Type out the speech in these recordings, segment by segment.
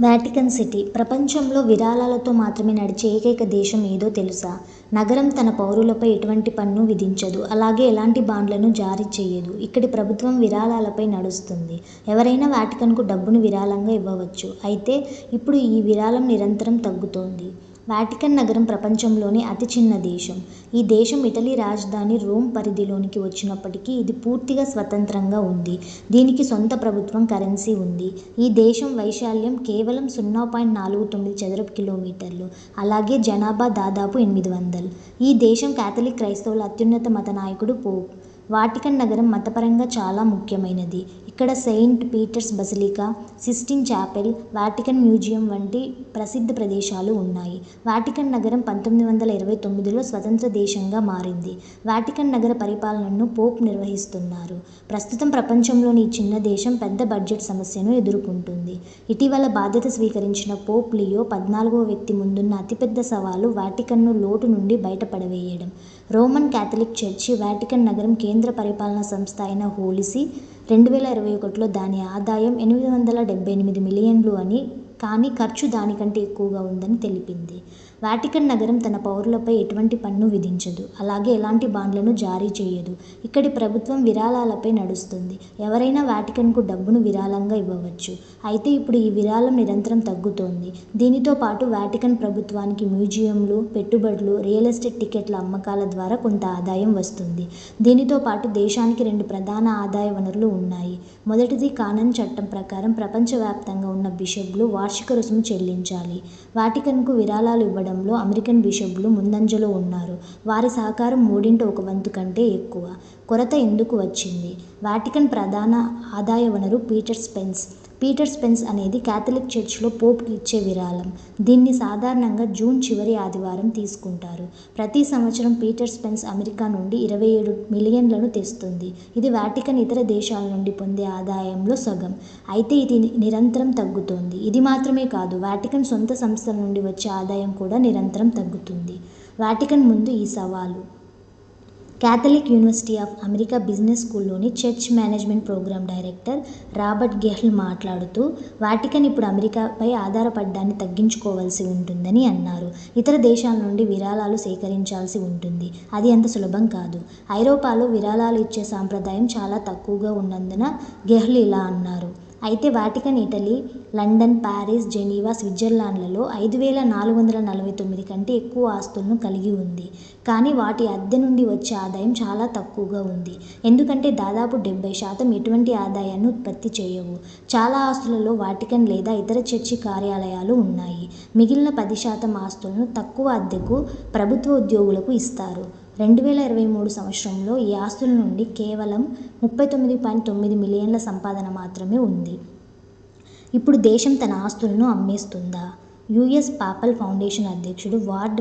Vatican city ప్రపంచంలో విరాళాలతో మాత్రమే నడిచే ఏకైక దేశం ఏదో తెలుసా? నగరం తన పౌరులపై ఎటువంటి పన్ను విధించదు. అలాగే ఎలాంటి బాండ్లను జారీ చేయదు. ఇక్కడి ప్రభుత్వం విరాళాలపై నడుస్తుంది. ఎవరైనా వాటికన్కు డబ్బును విరాళంగా ఇవ్వవచ్చు. అయితే ఇప్పుడు ఈ విరాళం నిరంతరం తగ్గుతోంది. వాటికన్ నగరం ప్రపంచంలోనే అతి చిన్న దేశం. ఈ దేశం ఇటలీ రాజధాని రోమ్ పరిధిలోనికి వచ్చినప్పటికీ ఇది పూర్తిగా స్వతంత్రంగా ఉంది. దీనికి సొంత ప్రభుత్వం, కరెన్సీ ఉంది. ఈ దేశం వైశాల్యం కేవలం సున్నా పాయింట్ నాలుగు తొమ్మిది చదరపు కిలోమీటర్లు. అలాగే జనాభా దాదాపు ఎనిమిది వందలు. ఈ దేశం క్యాథలిక్ క్రైస్తవుల అత్యున్నత మత నాయకుడు పోప్. వాటికన్ నగరం మతపరంగా చాలా ముఖ్యమైనది. ఇక్కడ Saint Peter's basilica, Sistine chapel, Vatican museum వంటి ప్రసిద్ధ ప్రదేశాలు ఉన్నాయి. వాటికన్ నగరం పంతొమ్మిది వందల ఇరవై తొమ్మిదిలో స్వతంత్ర దేశంగా మారింది. వాటికన్ నగర పరిపాలనను పోప్ నిర్వహిస్తున్నారు. ప్రస్తుతం ప్రపంచంలోని ఈ చిన్న దేశం పెద్ద బడ్జెట్ సమస్యను ఎదుర్కొంటుంది ఇటీవల బాధ్యత స్వీకరించిన పోప్ లియో పద్నాలుగో వ్యక్తి ముందున్న అతిపెద్ద సవాలు వాటికన్ను లోటు నుండి బయటపడవేయడం. రోమన్ క్యాథలిక్ చర్చి వాటికన్ నగరం కేంద్ర పరిపాలనా సంస్థ అయిన హోలిసి రెండు వేల ఇరవై ఒకటిలో దాని ఆదాయం ఎనిమిది వందల డెబ్బై ఎనిమిది మిలియన్లు అని కానీ ఖర్చు దానికంటే ఎక్కువగా ఉందని తెలిపింది. వాటికన్ నగరం తన పౌరులపై ఎటువంటి పన్ను విధించదు. అలాగే ఎలాంటి బాండ్లను జారీ చేయదు. ఇక్కడి ప్రభుత్వం విరాళాలపై నడుస్తుంది. ఎవరైనా వాటికన్కు డబ్బును విరాళంగా ఇవ్వవచ్చు. అయితే ఇప్పుడు ఈ విరాళం నిరంతరం తగ్గుతోంది. దీనితో పాటు వాటికన్ ప్రభుత్వానికి మ్యూజియంలు, పెట్టుబడులు, రియల్ ఎస్టేట్ టికెట్ల అమ్మకాల ద్వారా కొంత ఆదాయం వస్తుంది. దీనితో పాటు దేశానికి రెండు ప్రధాన ఆదాయ వనరులు ఉన్నాయి. మొదటిది కానన్ చట్టం ప్రకారం ప్రపంచవ్యాప్తంగా ఉన్న బిషప్లు వార్షిక రుసుము చెల్లించాలి. వాటికన్కు విరాళాలు ఇవ్వడంలో అమెరికన్ బిషప్లు ముందంజలో ఉన్నారు. వారి సహకారం మూడింట ఒక వంతు కంటే ఎక్కువ. కొరత ఎందుకు వచ్చింది? వాటికన్ ప్రధాన ఆదాయ వనరు పీటర్ స్పెన్స్. పీటర్ స్పెన్స్ అనేది క్యాథలిక్ చర్చ్లో పోప్కి ఇచ్చే విరాళం. దీన్ని సాధారణంగా జూన్ చివరి ఆదివారం తీసుకుంటారు. ప్రతి సంవత్సరం పీటర్ స్పెన్స్ అమెరికా నుండి ఇరవై ఏడు మిలియన్లను తెస్తుంది. ఇది వాటికన్ ఇతర దేశాల నుండి పొందే ఆదాయంలో సగం. అయితే ఇది నిరంతరం తగ్గుతోంది. ఇది మాత్రమే కాదు వాటికన్ సొంత సంస్థల నుండి వచ్చే ఆదాయం కూడా నిరంతరం తగ్గుతుంది. వాటికన్ ముందు ఈ సవాలు Catholic university of America business స్కూల్లోని church management program director Robert Gehl మాట్లాడుతూ వాటికన్ ఇప్పుడు అమెరికాపై ఆధారపడడాన్ని తగ్గించుకోవలసి ఉంటుందని అన్నారు. ఇతర దేశాల నుండి విరాళాలు సేకరించాల్సి ఉంటుంది. అది అంత సులభం కాదు. ఐరోపాలో విరాళాలు ఇచ్చే సాంప్రదాయం చాలా తక్కువగా ఉన్నందున గెహ్ల్ ఇలా అన్నారు. అయితే Vatican Italy, London, Paris Geneva, స్విట్జర్లాండ్లలో ఐదు వేల నాలుగు వందల నలభై తొమ్మిది కంటే ఎక్కువ ఆస్తులను కలిగి ఉంది. కానీ వాటి అద్దె నుండి వచ్చే ఆదాయం చాలా తక్కువగా ఉంది. ఎందుకంటే దాదాపు డెబ్బై శాతం ఎటువంటి ఆదాయాన్ని ఉత్పత్తి చేయవు. చాలా ఆస్తులలో వాటికన్ లేదా ఇతర చర్చి కార్యాలయాలు ఉన్నాయి. మిగిలిన పది శాతం ఆస్తులను తక్కువ అద్దెకు ప్రభుత్వ ఉద్యోగులకు ఇస్తారు. రెండు వేల ఇరవై మూడు సంవత్సరంలో ఈ ఆస్తుల నుండి కేవలం ముప్పై తొమ్మిది పాయింట్ తొమ్మిది మిలియన్ల సంపాదన మాత్రమే ఉంది. ఇప్పుడు దేశం తన ఆస్తులను అమ్మేస్తుందా? యూఎస్ పాపల్ ఫౌండేషన్ అధ్యక్షుడు వార్డ్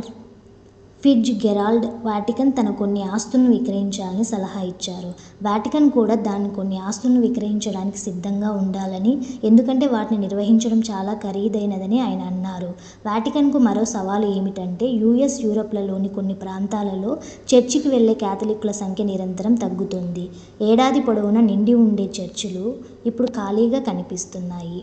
ఫిట్జ్ గెరాల్డ్ వాటికన్ తన కొన్ని ఆస్తులను విక్రయించాలని సలహా ఇచ్చారు. వాటికన్ కూడా దాని కొన్ని ఆస్తులను విక్రయించడానికి సిద్ధంగా ఉండాలని, ఎందుకంటే వాటిని నిర్వహించడం చాలా ఖరీదైనదని ఆయన అన్నారు. వాటికన్కు మరో సవాలు ఏమిటంటే యూఎస్, యూరప్లలోని కొన్ని ప్రాంతాలలో చర్చికి వెళ్ళే కాథలిక్కుల సంఖ్య నిరంతరం తగ్గుతోంది. ఏడాది పొడవునా నిండి ఉండే చర్చిలు ఇప్పుడు ఖాళీగా కనిపిస్తున్నాయి.